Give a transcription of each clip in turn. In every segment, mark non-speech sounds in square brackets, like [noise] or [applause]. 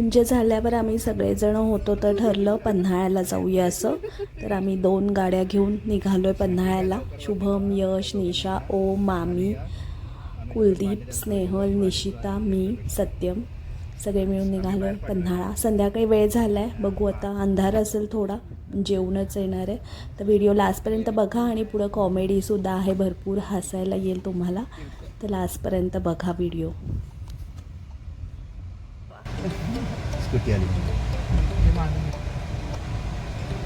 मुंज झाल्यावर आम्ही सगळेजण होतो तर ठरलं पन्हाळ्याला जाऊया असं. तर आम्ही दोन गाड्या घेऊन निघालो आहे पन्हाळ्याला. शुभम यश निशा ओ मामी कुलदीप स्नेहल निशिता मी सत्यम. सगळे मिळून निघालो आहे पन्हाळा. संध्याकाळी वेळ झाला आहे बघू आता अंधार असेल थोडा. जेवणच येणार आहे. तर व्हिडिओ लास्टपर्यंत बघा आणि पुढं कॉमेडीसुद्धा आहे भरपूर. हसायला येईल तुम्हाला. तर लास्टपर्यंत बघा व्हिडिओ. स्कूटी आली.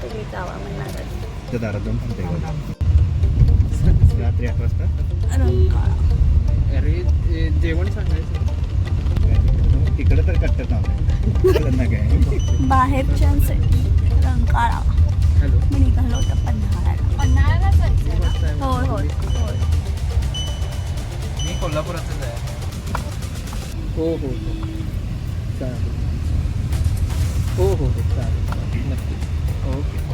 तुम्ही जावा म्हणणार त्या दारात जाऊन थांबते रात्री आठ वाजता? अरे जेवण सांगायचं. तिकडे तर कट्ट काम आहे. ना काय बाहेरच्यांसाठी रंकाळा. हॅलो. मी निघालो होतं पन्हाळ्याला. होय होय होय. मी कोल्हापुरातच आहे. हो हो हो. चालेल. हो हो हो चालेल नक्की. ओके.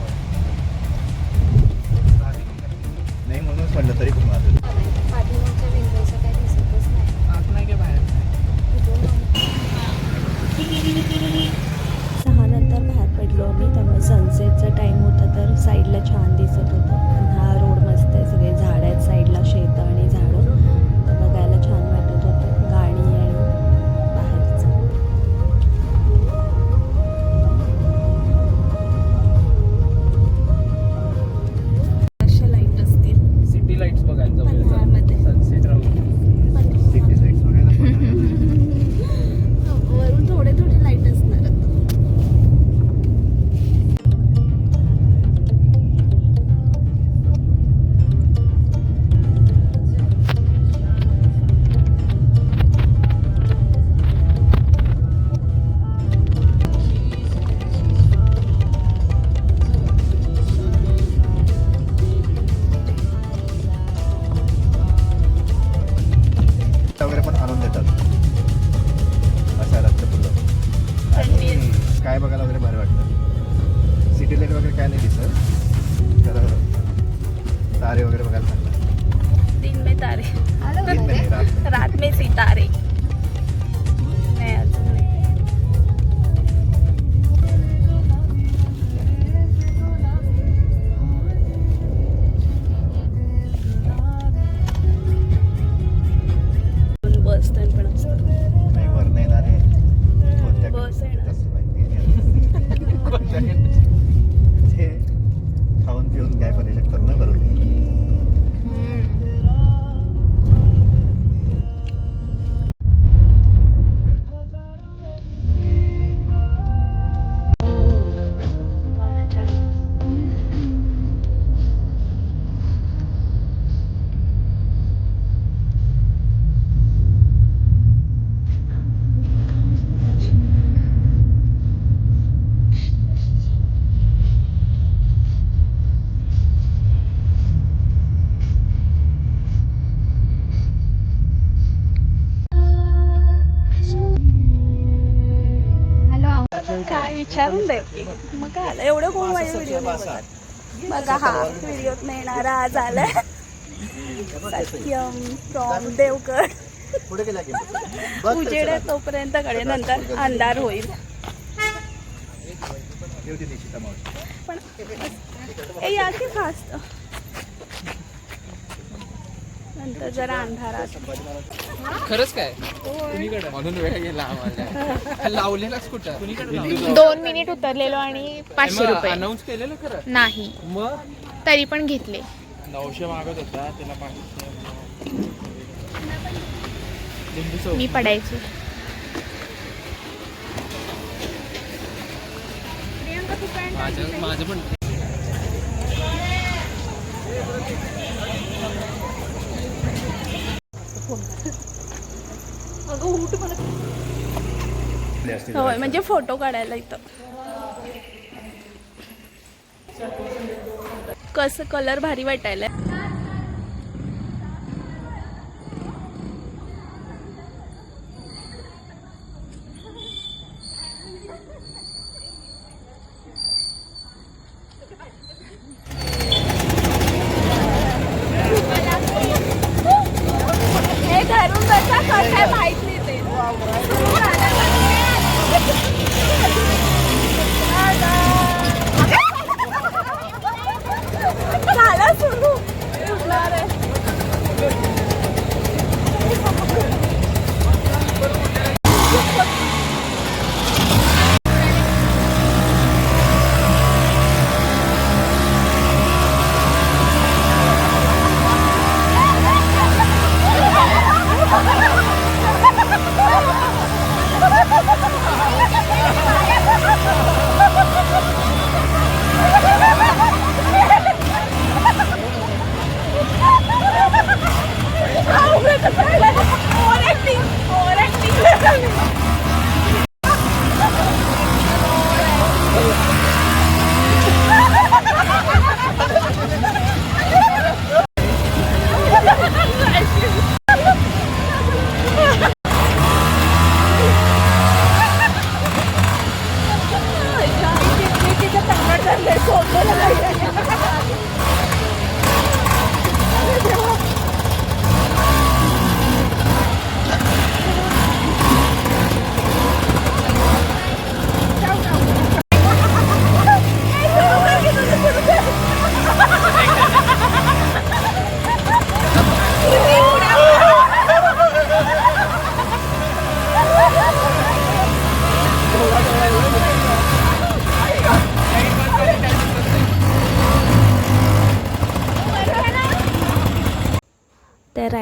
विचारून दे. मग काय आलं? एवढं कोण माझे व्हिडिओ नाही बघत? बघा हा व्हिडिओत येणारा आज आलाय सत्यम फ्रॉम देवगड. की उजेड तोपर्यंत कडे नंतर अंधार होईल. पण ए या की फास्ट नंतर जरा अंधारात. खरंच काय? कुणीकडे म्हणून वेळ गेला आम्हाला. [laughs] लावलेलाच कुठं? कुणीकडे दोन मिनिट उतरलेलो आणि पाचशे रुपये. अनाऊन्स केलेलं खरं? नाही. मग? तरी पण घेतले. नऊशे मागत होता त्याला पाचशे. मी पडायची. माझं माझं पण होय म्हणजे फोटो काढायला इथं. कसं कलर भारी वाटायला about it.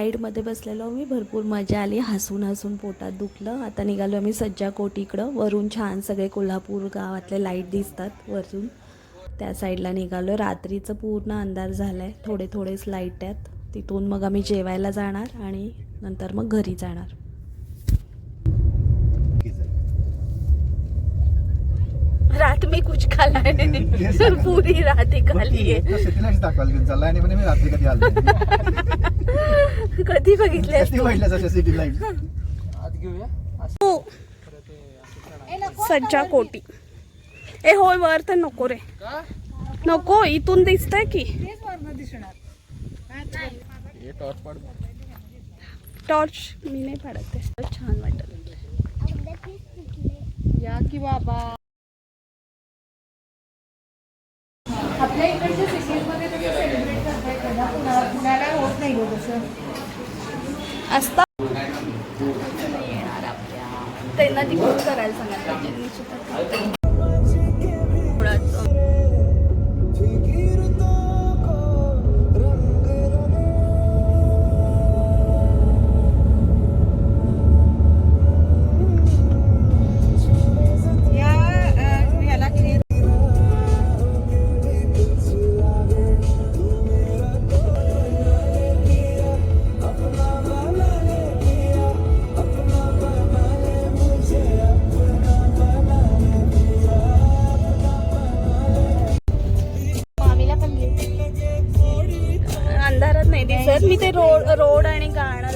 राईडमध्ये बसलेलो आम्ही भरपूर मजा आली. हसून हसून पोटात दुखलं. आता निघालो आम्ही सज्जा कोटीकडं वरून छान सगळे कोल्हापूर गावातले लाइट दिसतात वरून. त्या साईडला निघालो. रात्रीचं पूर्ण अंधार झाला आहे थोडे थोडेच लाइट आहेत. तिथून मग आम्ही जेवायला जाणार आणि नंतर मग घरी जाणार. में कुछ खाला है पूरी रात ही खाली दाखवायला घेऊन चालला. आणि म्हणे मी रात्री कधी आलो कधी बघितले कधी तशा सिटी लाइट घेऊया. सज्जा कोटी. ए होय वर तर नको रे. का? नको इथून दिसतंय की. हे टॉर्च पाड. टॉर्च मी नाही पाडत छान वाटत या की बाबा. आपल्या इकडच्या सिटीजमध्ये तुम्ही सेलिब्रेट करताय का? पुण्या- पुण्याला होत नाही हो तसं. असता. त्यांना तिकडून करायला सांगायला पाहिजे. ഇങ്ങനത്തെ റോഡാണ് കാണുന്നത്.